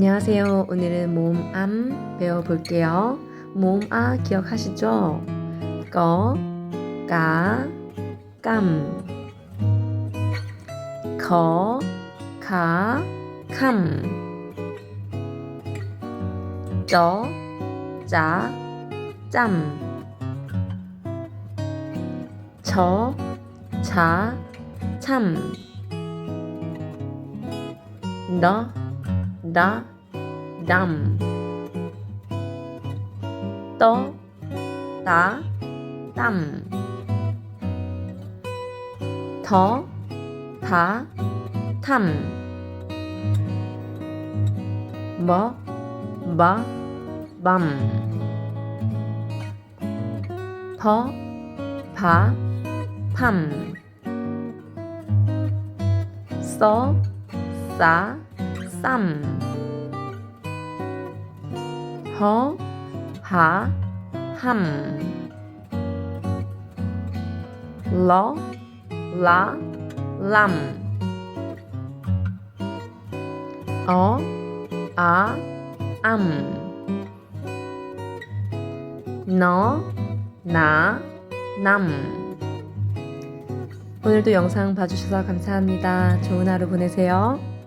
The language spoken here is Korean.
안녕하세요. 오늘은 모음암 배워볼게요. 모음아 기억하시죠? 꺼, 까, 깜. 거, 가, 캄. 쩌, 짜, 짬. 저, 자, 참. 너, 나, 남. 떠, 따, 땀. 더, 다, 탐. 뭐, 마, 맘. 더, 바, 팜. 써, 싸, 쌈. 허, 하, 함. 러, 라, 람. 어, 아, 암. 너, 나, 남. 오늘도 영상 봐주셔서 감사합니다. 좋은 하루 보내세요.